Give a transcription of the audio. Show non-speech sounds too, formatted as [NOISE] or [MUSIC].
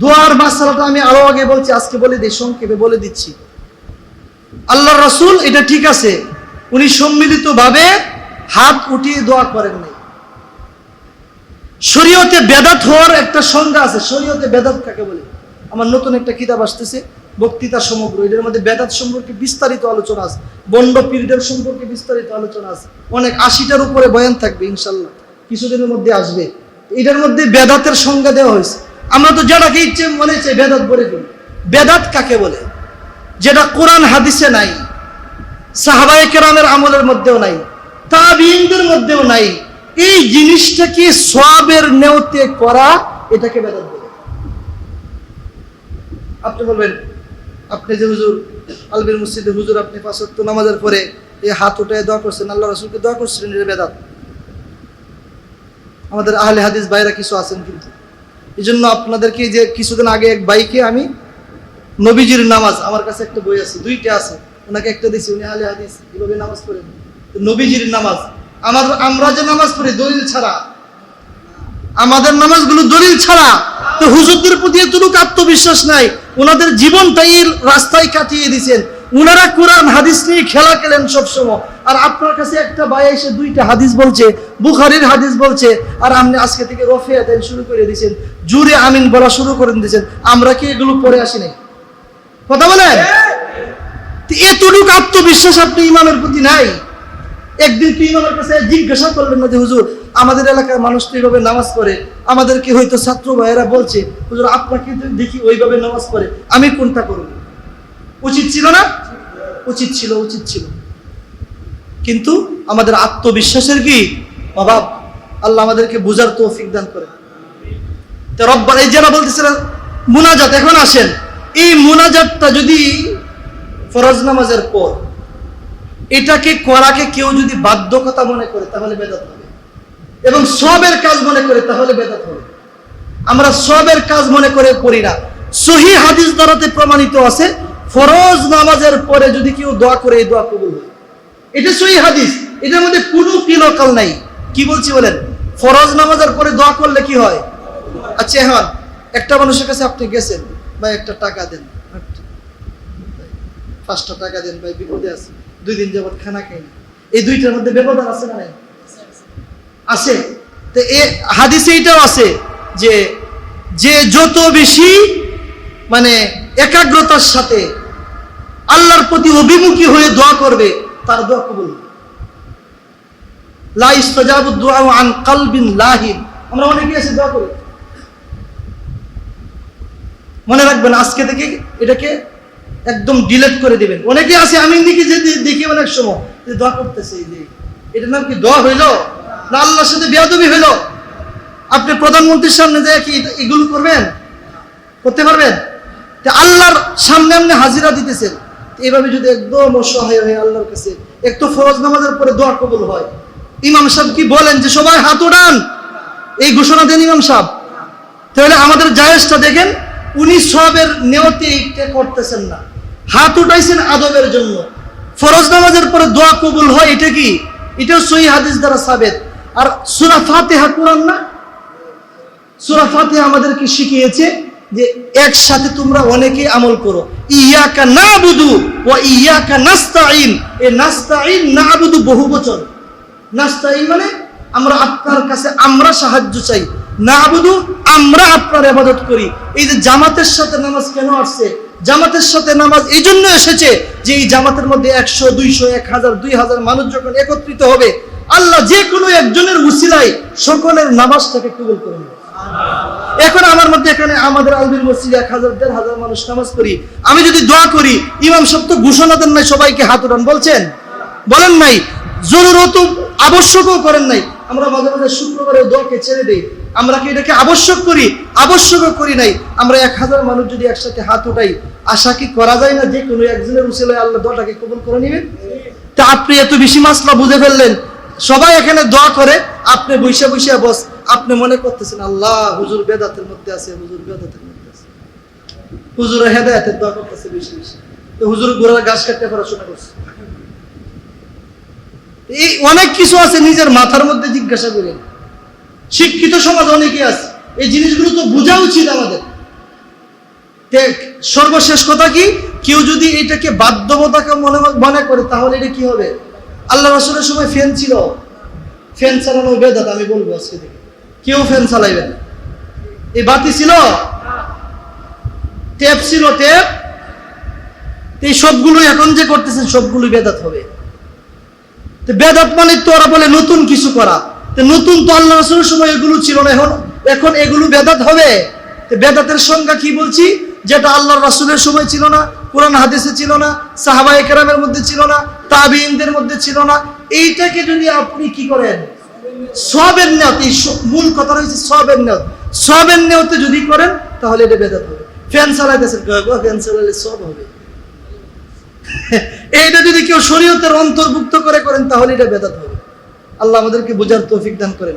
দোয়ার মাসালাটা আমি আরও আগে বলছি, আজকে বলে দিই, সংক্ষেপে বলে দিচ্ছি। আল্লাহ রসুল, এটা ঠিক আছে, উনি সম্মিলিত ভাবে হাত উঠিয়ে দোয়া করেন নাই। শরীয়তে বেদাত হওয়ার একটা সংজ্ঞা আছে, শরীয়তে বেদাত কাকে বলে? আমার নতুন একটা কিতাব আসতেছে, বক্তৃতা সমগ্র এটার মধ্যে বেদাত সম্পর্কে বিস্তারিত আলোচনা আছে, বন্ড পীরদের সম্পর্কে বিস্তারিত আলোচনা আছে। অনেক আশিটার উপরে বয়ান থাকবে, ইনশাল্লাহ, কিছুদিনের মধ্যে আসবে। এটার মধ্যে বেদাতের সংজ্ঞা দেওয়া হয়েছে। আমরা তো যেটাকে ইচ্ছে মনে চাই বেদাত বলে ফেলি বেদাত কাকে বলে? যেটা কোরআন হাদিসে নাই, সাহাবায়ে কেরামের আমলের মধ্যেও নাই তাবিনদের মধ্যেও নাই। এই জিনিসটাকে সবের নেওতে করা এটাকে বেদাত বলে। আপনি বলবেন, আপনি যে হুজুর আলবির মসজিদে হুজুর আপনি পাঁচ ওয়াক্ত নামাজের পরে এই হাত উঠে দোয়া করছেন, আল্লাহ রসুলকে দোয়া করছিলেন এটা বেদাত। আমাদের আহলে হাদিস ভাইরা কিছু আছেন কিন্তু। এই জন্য আপনাদেরকে যে কিছুদিন আগে এক বাইকে আমি নবীজির নামাজ, আমার কাছে একটা বই আছে, দুইটা আছে, ওনাকে একটা দিছি উনি আহলে হাদিস এভাবে নামাজ পড়েন? নবীজির নামাজ। আমার, আমরা যে নামাজ পড়ি, দলিল ছাড়া। আমাদের নামাজগুলো দলিল ছাড়া। তো হুজুরদের প্রতি এতটুকু আত্মবিশ্বাস নাই। ওনাদের জীবনটাই রাস্তায় কাটিয়ে দিয়েছেন। উনারা কোরআন, হাদিস নিয়ে খেলা খেলেন সবসময়। আর আপনার কাছে একটা ভাই এসে দুইটা হাদিস বলছে, বুখারির হাদিস বলছে, আর আপনি আজকে থেকে রফিয়া দেন শুরু করে দিয়েছেন, জুরে আমিন বলা শুরু করে দিয়েছেন, আমরা কি এগুলো পড়ে আসি নাই? কথা বলেন? এতটুকু আত্মবিশ্বাস আপনি ইমামের প্রতি নাই। একদিন তুই ইমামের কাছে জিজ্ঞাসা করলেন না যে, হুজুর, আমাদের এলাকার মানুষ তো এইভাবে নামাজ পড়ে আমাদেরকে হয়তো ছাত্র ভাইয়েরা বলছে, হুজুর আপনাকে দেখি ওইভাবে নামাজ পড়ে, আমি কোনটা করব? উচিত ছিল না? উচিত ছিল উচিত ছিল। কিন্তু আমাদের আত্মবিশ্বাসের কি অভাব? আল্লাহ আমাদেরকে বুঝার তৌফিক দান করে। তো রব্বার এই যারা বলতেছিলেন মুনাজাত, এখন আসেন। এই মুনাজাতটা যদি ফরজ নামাজের পর এটাকে করাকে কেউ যদি বাধ্যকতা মনে করে, তাহলে বেদাত হবে। এবং সবের কাজ মনে করে, তাহলে বেদাত হবে। আমরা সবের কাজ মনে করে করি না। সহি হাদিস দ্বারাতে প্রমাণিত আছে, ফরজ নামাজের পরে যদি কেউ দোয়া করে, এই দোয়া কবুল হয়। এটা সহি হাদিস। এটার মধ্যে কোনো কিলকাল নাই। কি বলছি বলেন? ফরজ নামাজের পরে দোয়া করলে কি হয়? আচ্ছা এখন একটা মানুষের কাছে আপনি গেছেন, ভাই একটা টাকা দেন। পাঁচটা টাকা দেন, ভাই, বিপদে আছে। দুই দিন যাবত খানা খাই এই দুইটার মধ্যে ব্যবধান আছে না আছে। তো এ হাদিসে এইটাও আছে যে যে যত বেশি মানে একাগ্রতার সাথে আল্লাহর প্রতি অভিমুখী হয়ে দোয়া করবে তার দোয়া কবুল। আন লাহিন আমরা এসে দোয়া করি। মনে রাখবেন, আজকে থেকে এটাকে একদম ডিলেট করে দিবেন। অনেকে আছে, আমি দেখি যে দেখি অনেক সময় যে দোয়া করতেছে এই যে। নাম কি দোয়া হইল? না আল্লাহর সাথে বেয়াদবি হইল? আপনি প্রধানমন্ত্রীর সামনে যায় কি এগুলো করবেন? করতে পারবেন? আল্লাহর সামনে আপনি হাজিরা দিতেছেন। তো এইভাবে যদি একদম অসহায় হয়ে আল্লাহর কাছে একটু ফরজ নামাজের পরে দোয়া কবুল হয়। ইমাম সাহেব কি বলেন যে সবাই হাত উঠান? এই ঘোষণা দেন ইমাম সাহেব। তাহলে আমাদের জায়েজটা দেখেন, উনি সবের নেওয়াতে এইটা করতেছেন না। হাত উঠাইছেন আদবের জন্য। ফরজ নামাজের পরে দোয়া কবুল হয়, এটা কি? এটাও সহি হাদিস দ্বারা সাবেত। আর সুরা ফাতেহা কোরআন না? সুরা ফাতিহা আমাদেরকে শিখিয়েছে যে একসাথে তোমরা অনেকে আমল করো। ইয়াকা নাবুদু। ওয়া ইয়াকা নাস্তাইন এ নাস্তাইন নাবুদু বহু বচন। নাস্তাইন মানে আমরা আপনার কাছে আমরা সাহায্য চাই। নাবুদু আমরা আপনার ইবাদত করি। এই যে জামাতের সাথে নামাজ কেন আসছে? জামাতের সাথে নামাজ এই জন্য এসেছে যে এই জামাতের মধ্যে একশো, দুইশো, এক হাজার, দুই হাজার মানুষ যখন একত্রিত হবে, আল্লাহ যে কোনো একজনের উসিলায় সকলের নামাজটাকে কবুল করে নেবে। এখন আমার মধ্যে এখানে আমাদের আলবির মসজিদে এক হাজার, দেড় হাজার মানুষ নামাজ করি আমি যদি দোয়া করি, ইমাম সাহেব তো ঘোষণা দেন নাই সবাইকে হাত উঠান। বলছেন? বলেন নাই। জরুরত আবশ্যকও করেন নাই। আমরা মাঝে মাঝে শুক্রবারে দোয়াকে ছেড়ে দেই। আমরা কি এটাকে আবশ্যক করি? আবশ্যকও করি নাই। আমরা এক হাজার মানুষ যদি একসাথে হাত উঠাই, আশা কি করা যায় না যে কোনো একজনের উসিলায় আল্লাহ দোয়াটাকে কবুল করে নেবেন? তা আপনি এত বেশি মাসলা বুঝে ফেললেন। সবাই এখানে দোয়া করে, আপনি বৈশা বৈশা বস আপনি মনে করতেছেন, আল্লাহ, হুজুর বেদাতের মধ্যে আছে, হুজুর বেদাতের মধ্যে আছে। হুজুর দোয়া করতেছে বেশি বেশি। হুজুর গোড়ার কাটতে পড়াশোনা করছে। এই অনেক কিছু আছে নিজের মাথার মধ্যে জিজ্ঞাসা শিক্ষিত সমাজ অনেকে আছে। এই জিনিসগুলো তো বোঝা উচিত আমাদের। সর্বশেষ কথা কি? কেউ যদি এটাকে বাধ্যবতাকে মনে মনে করে, তাহলে এটা কি হবে? আল্লাহ রসুলের সময় ফ্যান ছিল। ফ্যান চালানো বেদাত আমি বলব আজকে থেকে। কেউ ফ্যান চালাইবেন এই বাতি ছিল? টেপ ছিল, টেপ। এই সবগুলো এখন যে করতেছেন সবগুলো বেদাত হবে। তো বেদাত মানে তো ওরা বলে নতুন কিছু করা। তো নতুন তো আল্লাহ রসুলের সময় এগুলো ছিল না, এখন এখন এগুলো বেদাত হবে। তো বেদাতের সংজ্ঞা কি বলছি? যেটা আল্লাহ রাসুলের সময় ছিল না, কোরআন হাদিসে ছিল না সাহাবা একরামের মধ্যে ছিল না তাবিনদের মধ্যে ছিল না। এইটাকে যদি আপনি কি করেন সবের নিয়ত এই মূল কথা রয়েছে সবের নিয়ত সবের নিয়তে যদি করেন, তাহলে এটা বেদাত হবে। ফ্যান চালাইতেছেন ফ্যান চালাইলে সব হবে। [LAUGHS] এইটা যদি কেউ শরীয়তের অন্তর্ভুক্ত করে করেন, তাহলে এটা বেদাত হবে। আল্লাহ আমাদেরকে বোঝার তৌফিক দান করেন।